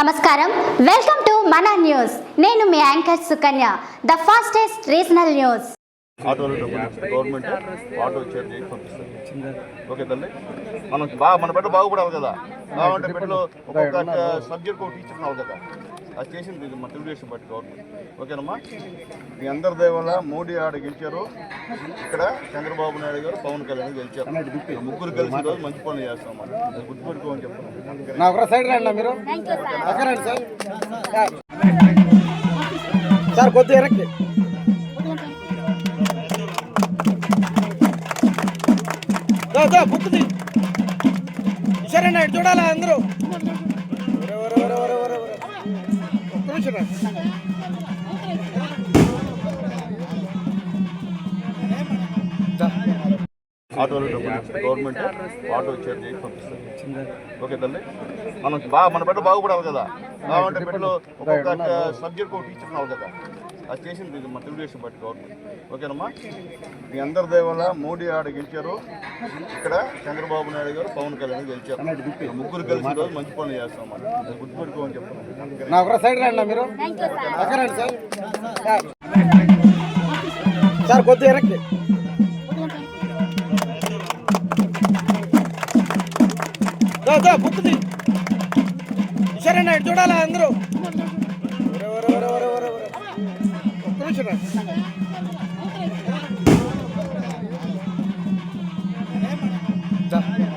నమస్కారం. Welcome to మన news నేను మీ anchor Sukanya the fastest regional news ఆటోలు డబ్బులు గవర్నమెంట్ ఆటో చేసి పంపిస్తుంది ఓకే తల్లి? మనం బాగా మన బిడ్డ బాగుపడాలి కదా. కావాలంటే బిడ్డలో ఒక్కొక్క సబ్జెక్ట్ ఒక టీచర్ ఉన్నారు కదా. అది చేసింది ఇది మన తెలుగుదేశం పార్టీ గవర్నమెంట్. ఓకేనమ్మా? మీ అందరి దయ వల్ల మోడీ ఆడ గెలిచారు. ఇక్కడ చంద్రబాబు నాయుడు గారు పవన్ కళ్యాణ్ గెలిచారు. ముగ్గురు కలిసి రోజు మంచి పనులు చేస్తాం అది గుర్తుపెట్టుకోమని చెప్తున్నాం. నా ఒక సైడ్ రండి మీరు. పక్కన రండి సార్. కొద్దిగా బుక్ది చూడాలా అందరూ? ఆటోలు గవర్నమెంట్ ఆటో చేసి పంపిస్తుంది ఓకే తల్లి. మనం బాగా మన బిడ్డ బాగుపడాలి కదా. కావాలంటే బిడ్డలో ఒక్కొక్క సబ్జెక్ట్ ఒక టీచర్ ఉన్నారు కదా. అది చేసింది ఇది మన తెలుగుదేశం పార్టీ గవర్నమెంట్. ఓకేనమ్మా? మీ అందరి దయ వల్ల మోడీ ఆడ గెలిచారు. ఇక్కడ చంద్రబాబు నాయుడు గారు పవన్ కళ్యాణ్ గెలిచారు. ముగ్గురు కలిసి రోజు మంచి పనులు చేస్తాం అది గుర్తుపెట్టుకోమని చెప్తున్నాం నా ఒక సైడ్ రండి మీరు. పక్కన రండి సార్ సార్. సార్ కొద్దిగా చూడాలా అందరూ? दोनशे जा.